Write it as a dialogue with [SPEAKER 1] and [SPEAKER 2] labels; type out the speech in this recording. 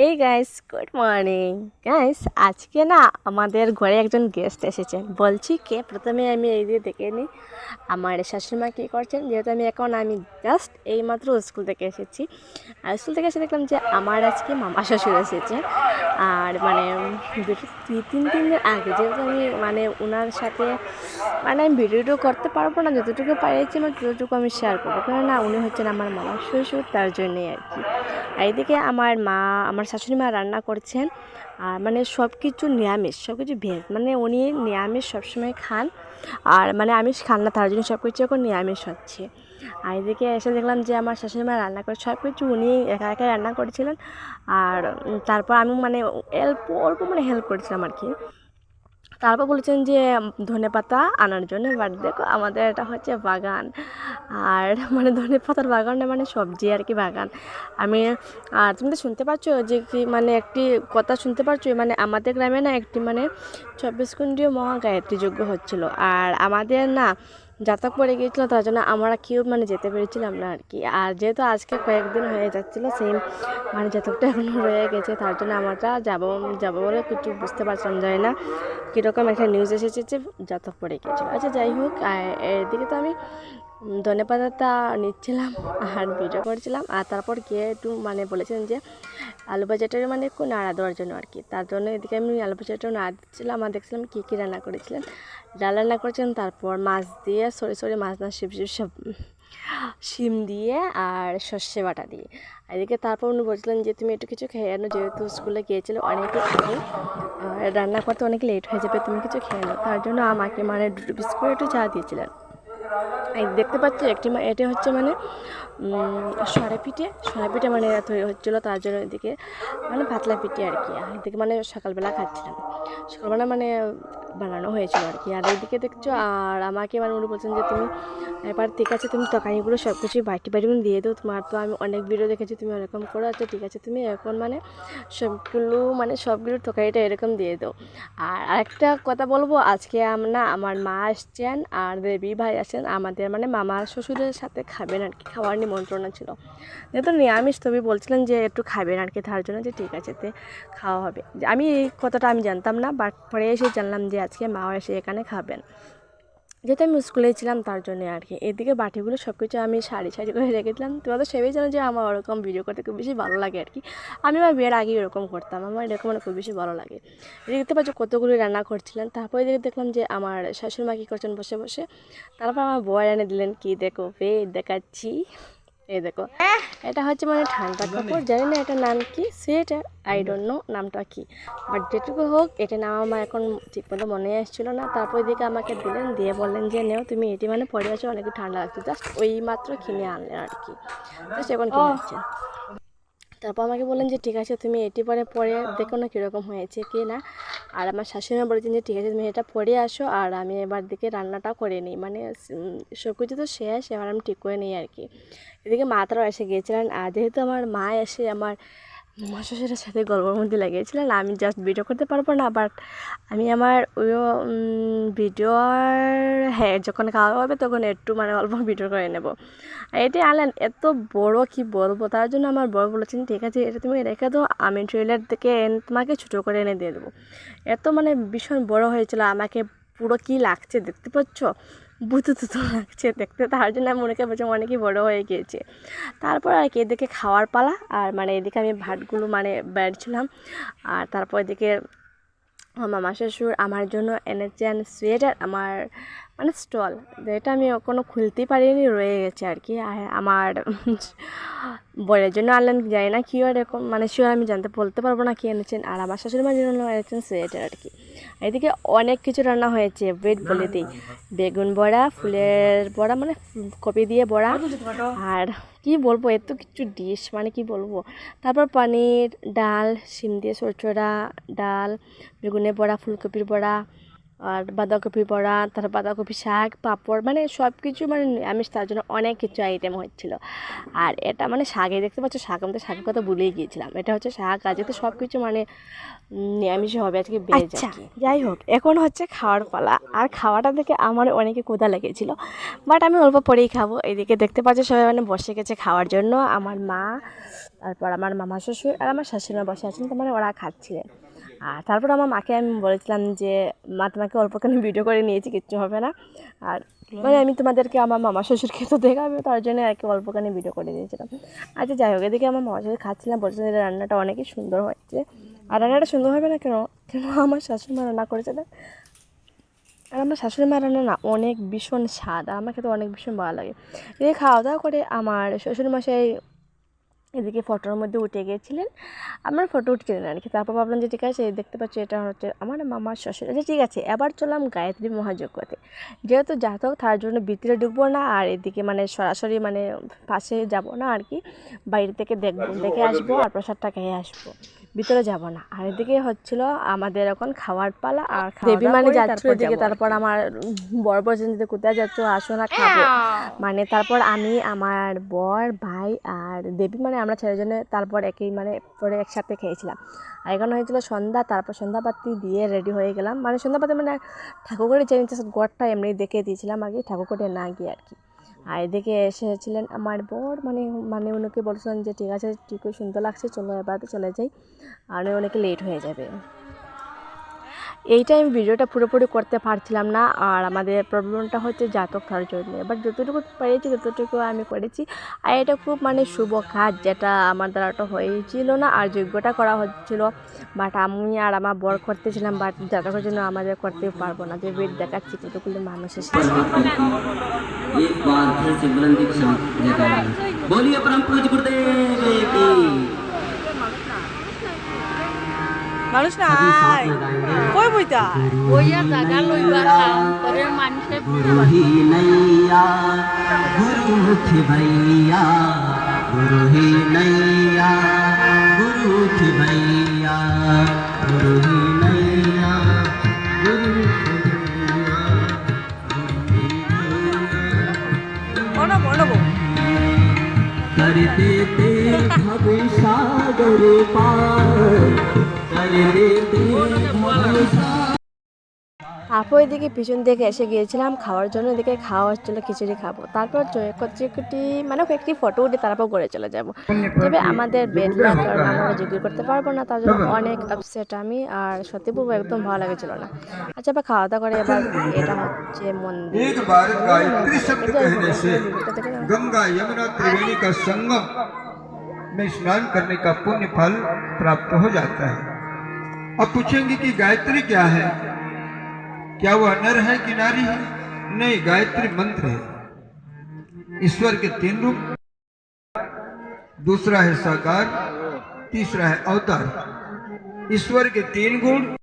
[SPEAKER 1] Hey guys good morning guys আজকে না আমাদের ঘরে একজন গেস্ট এসেছেন। বলছি কে? প্রথমে আমি এই দিয়ে দেখে নিই। আমার শাশুড়িমা কী করছেন? যেহেতু আমি এখন আমি জাস্ট এইমাত্র স্কুল থেকে এসেছি। আর স্কুল থেকে এসে দেখলাম যে আমার আজকে মামা শ্বশুর এসেছে। আর মানে দুই, তিন দিন আগে যেহেতু আমি মানে ওনার সাথে মানে আমি ভিডিওটা করতে পারব না, যতটুকু পারিয়েছি আমার ততটুকু আমি শেয়ার করব। কেননা উনি হচ্ছেন আমার মামা শ্বশুর, তার জন্যই আর কি। এইদিকে আমার মা, আমার শাশুড়ি মা রান্না করছেন। আর মানে সব কিছু নিরামিষ সব কিছু ভেজ। মানে উনি নিরামিষ সবসময় খান। আর মানে আমিষ খান না, তার জন্য সব কিছু এখন নিরামিষ হচ্ছে। আর এদিকে এসে দেখলাম যে আমার শাশুড়ি মা রান্না করে সব কিছু উনি একা একা রান্না করেছিলেন। আর তারপর আমি মানে অল্প অল্প মানে হেল্প করেছিলাম আর কি। তারপর বলেছেন যে ধনে পাতা আনার জন্য বাট দেখো আমাদের এটা হচ্ছে বাগান। আর মানে ধনে পাতার বাগান মানে সবজি আর কি বাগান। আমি, আর তুমি তো শুনতে পাচ্ছ যে কি মানে একটি কথা শুনতে পারছ মানে আমাদের গ্রামে না একটি মানে চব্বিশ কুণ্ডীয় মহা গায়ত্রী যজ্ঞ হচ্ছিল। আর আমাদের না জাতক পড়ে গিয়েছিল, তার জন্য আমরা কেউ মানে যেতে পেরেছিলাম না আর কি। আর যেহেতু আজকে কয়েকদিন হয়ে যাচ্ছিল সেম মানে যাতকটা এখন রয়ে গেছে, তার জন্য আমরা যাব যাব বলে কিছু বুঝতে পারছিলাম যায় না কীরকম একটা নিউজ এসেছে যে যাতক পড়ে গিয়েছিল। আচ্ছা যাই হোক এদিকে তো আমি ধনে পাতাটা নিচ্ছিলাম আর ভিডিও করছিলাম। আর তারপর গিয়ে একটু মানে বলেছেন যে আলু ভাজাটার মানে একটু নাড়া দেওয়ার জন্য আর কি। তার জন্য এদিকে আমি আলু ভাজাটা নাড়া দিচ্ছিলাম আর দেখছিলাম কী কী রান্না করেছিলেন। ডাল রান্না করেছিলেন তারপর মাছ দিয়ে সরি সরি, মাছ না শিব শিব সব শিম দিয়ে আর সর্ষে বাটা দিয়ে। এদিকে তারপর উনি বলছিলেন যে, তুমি একটু কিছু খেয়ে আনো যেহেতু স্কুলে গিয়েছিলে অনেকে রান্না করতে অনেক লেট হয়ে যাবে, তুমি কিছু খেয়ে নাও। তার জন্য আমাকে মানে দুটো বিস্কুট একটু চা দিয়েছিলেন। দেখতে পাচ্ছি একটি এটা হচ্ছে মানে সরা পিঠে সরা পিঠে মানে হচ্ছিল তার জন্য এদিকে মানে পাতলা পিঠে আর কি এদিকে মানে সকালবেলা খাচ্ছিলাম। সকালবেলা মানে বানানো হয়েছিল আর কি। আর এইদিকে দেখছ, আর আমাকে মানে উনি বলছেন যে, তুমি এবার ঠিক আছে, তুমি তরকারিগুলো সব কিছুই বাটি বাটি দিয়ে দাও। তোমার তো আমি অনেক ভিডিও দেখেছি, তুমি এরকম করো। আচ্ছা ঠিক আছে, তুমি এখন মানে সবগুলো মানে সবগুলোর তরকারিটা এরকম দিয়ে দাও। আর আরেকটা কথা বলব, আজকে আমরা আমার মা আসছেন আর দেবী ভাই আছেন আমাদের মানে মামা শ্বশুরের সাথে খাবেন আর কি, খাওয়ার নিমন্ত্রণ ছিল। যেহেতু নিরামিষ তবে বলছিলেন যে, একটু খাবেন আর কি, তার জন্য যে ঠিক আছে, তে খাওয়া হবে। আমি এই কথাটা আমি জানতাম না, বাট পরে এসে জানলাম যে আজকে মা এসে এখানে খাবেন। যেহেতু আমি স্কুলে ছিলাম, তার জন্য আর কি। এদিকে বাটিগুলো সব কিছু আমি সারি সারি করে রেখেছিলাম। তোমরা তো সেভাবেই জানো যে আমার ওরকম ভিডিও করতে খুব বেশি ভালো লাগে আর কি। আমি আমার বিয়ের আগে এরকম করতাম। আমার এরকম আমার খুব বেশি ভালো লাগে। দেখতে পাচ্ছ কতগুলো রান্না করছিলেন। তারপরে দেখে দেখলাম যে আমার শাশুড়ি মা কী করছেন বসে বসে। তারপর আমার বয় এনে দিলেন, কি দেখো বে দেখাচ্ছি। এই দেখো। এটা হচ্ছে মানে ঠান্ডা কাপড় জানি না এটা নাম কি সেটা আই ডোন্ট নো নামটা কি। বাট যেটুকু হোক এটা নাম আমার এখন ঠিক মতো মনে আসছিল না। তারপর দিকে আমাকে দিলেন দিয়ে বললেন যে নেও তুমি এটি মানে পরে আছো অনেক ঠান্ডা লাগছে। জাস্ট ওই মাত্র কিনে আনলেন আর কি। জাস্ট এখন কিনে তারপর আমাকে বললেন যে, ঠিক আছে, তুমি এটি পরে পরে দেখো না কীরকম হয়েছে কি না। আর আমার শাশুড়ি বলেছেন যে, ঠিক আছে, তুমি এটা পরে আসো, আর আমি এবার দিকে রান্নাটা করে নিই। মানে সব কিছু তো শেষ, এবার আমি ঠিক করে নিই আর কি। এদিকে মা তারাও এসে গিয়েছিলেন। আর যেহেতু আমার মা এসে আমার মা সাথে গল্পের মধ্যে লাগিয়েছিলেন। আমি জাস্ট ভিডিও করতে পারব না বাট আমি আমার ওই ভিডিওর হ্যাঁ যখন খাওয়া হবে তখন একটু মানে অল্প ভিডিও করে নেব। আর এটি আনলেন এত বড় কি বলব? তার জন্য আমার বড় বলেছেন, ঠিক আছে, এটা তুমি রেখে দাও, আমি ট্রেলার থেকে তোমাকে ছোটো করে এনে দিয়ে দেবো। এত মানে ভীষণ বড় হয়েছিল, আমাকে পুরো কি লাগছে দেখতে পাচ্ছ? বুতো তুতো লাগছে দেখতে। তার জন্য আমি মনে করে বলছি অনেকই বড় হয়ে গিয়েছে। তারপর আর কি, এদিকে খাওয়ার পালা আর মানে এদিকে আমি ভাতগুলো মানে বেড়ছিলাম আর তারপর এদিকে মামা শ্বশুর আমার জন্য এনেছেন সোয়েটার আমার মানে স্টল যেটা আমি কোনো খুলতেই পারিনি, রয়ে গেছে আর কি। আর আমার বরের জন্য আনলেন, জানি না কী এরকম মানে শিওর আমি জানতে বলতে পারব না কি এনেছেন। আর আমার শাশুড়ি মার জন্য এনেছেন সোয়েটার আর কি। এদিকে অনেক কিছু রান্না হয়েছে ব্রেড বলে দিই বেগুন বড়া ফুলের বড়া মানে কপি দিয়ে বড়া। আর কি বলব এত কিছু ডিশ মানে কি বলব। তারপর পানির ডাল শিম দিয়ে সরচড়া ডাল বেগুনের বড়া ফুলকপির বড়া আর বাঁধাকপি বড়া তারপর বাঁধাকপি শাক পাঁপড় মানে সব কিছু মানে নিরামিষ তার জন্য অনেক কিছু আইটেম হচ্ছিল। আর এটা মানে শাকে দেখতে পাচ্ছ শাক আমি তো শাকের কথা ভুলেই গিয়েছিলাম। এটা হচ্ছে শাক আজকে তো সব কিছু মানে নিরামিষ হবে আজকে বেড়ে আচ্ছা যাই হোক এখন হচ্ছে খাওয়ার পালা। আর খাওয়াটা দেখে আমার অনেকে কোদা লেগেছিল বাট আমি অল্প পরেই খাব। এদিকে দেখতে পাচ্ছ সবাই মানে বসে গেছে খাওয়ার জন্য। আমার মা তারপর আমার মামা শ্বশুর আর আমার শাশুড়ি মা বসে আছেন তো মানে ওরা খাচ্ছিলেন। আর তারপর আমার মাকে আমি বলেছিলাম যে মা তোমাকে অল্পখানি ভিডিও করে নিয়েছি? কিচ্ছু হবে না। আর মানে আমি তোমাদেরকে আমার মামা শ্বশুরকে তো দেখাবে তার জন্য আর কি অল্পখানি ভিডিও করে দিয়েছিলাম আচ্ছা যাই হোক এদিকে আমার মামা শ্বশুর খাচ্ছিলাম বলছিলেন যে রান্নাটা অনেকই সুন্দর হয়েছে। আর রান্নাটা সুন্দর হবে না কেন? কেন আমার শাশুড়ি মা রান্না করেছে না? আর আমার শাশুড়ি মা রান্না না অনেক ভীষণ স্বাদ আর আমার খেতে অনেক ভীষণ ভালো লাগে। এদিকে খাওয়া দাওয়া করে আমার শ্বশুরমশাই এদিকে ফটোর মধ্যে উঠে গিয়েছিলেন। আমার ফটো উঠছিলেন আর কি তারপর ভাবলাম যে ঠিক আছে দেখতে পাচ্ছি এটা হচ্ছে আমার মামার শ্বশুর। আচ্ছা ঠিক আছে এবার চললাম গায়ত্রী মহাযজ্ঞতে। যেহেতু জাতক তার জন্য ভিতরে ঢুকবো না আর এদিকে মানে সরাসরি মানে পাশে যাব না আর কি বাইরে থেকে দেখব দেখে আসব আর প্রসাদটা খেয়ে আসব। ভিতরে যাব না। আর এদিকে হচ্ছিল আমাদের এখন খাওয়ার পালা আর দেবী মানে যাচ্ছিল এদিকে তারপর আমার বড় বলছেন যে কোথায় যাচ্ছ? আসো না খাব। মানে তারপর আমি আমার বর ভাই আর দেবী মানে আমরা ছেলেজনে তারপর একই মানে পরে একসাথে খেয়েছিলাম। আর এখানে হয়েছিল সন্ধ্যা তারপর সন্ধ্যাবাতি দিয়ে রেডি হয়ে গেলাম। মানে সন্ধ্যাবাতি মানে ঠাকুরঘরে যে গড়টা এমনি দেখে দিয়েছিলাম আর কি ঠাকুরঘরে না গিয়ে আর কি। আর এদিকে এসেছিলেন আমার বর। মানে মানে ওনাকে বলছিলেন যে, ঠিক আছে, ঠিকই সুন্দর লাগছে, চলো এবার চলে যাই। আর অনেকে লেট হয়ে যাবে। এইটা আমি ভিডিওটা পুরোপুরি করতে পারছিলাম না, আর আমাদের প্রবলেমটা হচ্ছে জাতক তার জন্য। এবার যতটুকু পেরেছি, ততটুকু আমি করেছি। আর এটা খুব মানে শুভ কাজ, যেটা আমার দ্বারা ওটা হয়েছিল না, আর যোগ্যটা করা হচ্ছিল। বাট আমি আর আমার বর করতেছিলাম বাট জাতকের জন্য আমাদের করতে পারব না। যে ওয়েট দেখাচ্ছি কতগুলো মানুষ
[SPEAKER 2] एक
[SPEAKER 1] মানুষ
[SPEAKER 2] নাই।
[SPEAKER 1] কই বইতা
[SPEAKER 3] বইয়া জাগা লইবা পরে মানুষে
[SPEAKER 2] গুরুহি নাইয়া
[SPEAKER 1] গুরু ভাইয়া।
[SPEAKER 2] গুরুহি নাইয়া গুরু ভাইয়া। গুরুহি করতে তে ভবে পা
[SPEAKER 1] আপু এদিকে পিছন দিকে এসে গিয়েছিলাম খাওয়ার জন্য এদিকে খাওয়া হচ্ছিলো খিচুড়ি খাবো তারপর কচুকুটি মানে কয়েকটি ফটো উঠে তারপর ঘরে চলে যাব তবে আমাদের বেড কারণ আমরা যোগ্য করতে পারবো না তার জন্য অনেক আপসেট আমি আর সত্যি বলবো একদম ভালো লাগছিল না আচ্ছা এবার খাওয়া দাওয়া করে এবার এটা হচ্ছে মন্দির
[SPEAKER 4] एक बार गायत्री शब्द कहने से
[SPEAKER 1] ভিডিওটা দেখে নাও।
[SPEAKER 4] गंगा यमुना त्रिवेणी का संगम में स्नान करने का पुण्य फल प्राप्त हो जाता है अब पूछेंगे कि गायत्री क्या है? क्या वो अनर है कि नारी है? नहीं, गायत्री मंत्र है। ईश्वर के तीन रूप। दूसरा है साकार, तीसरा है अवतार। ईश्वर के तीन गुण।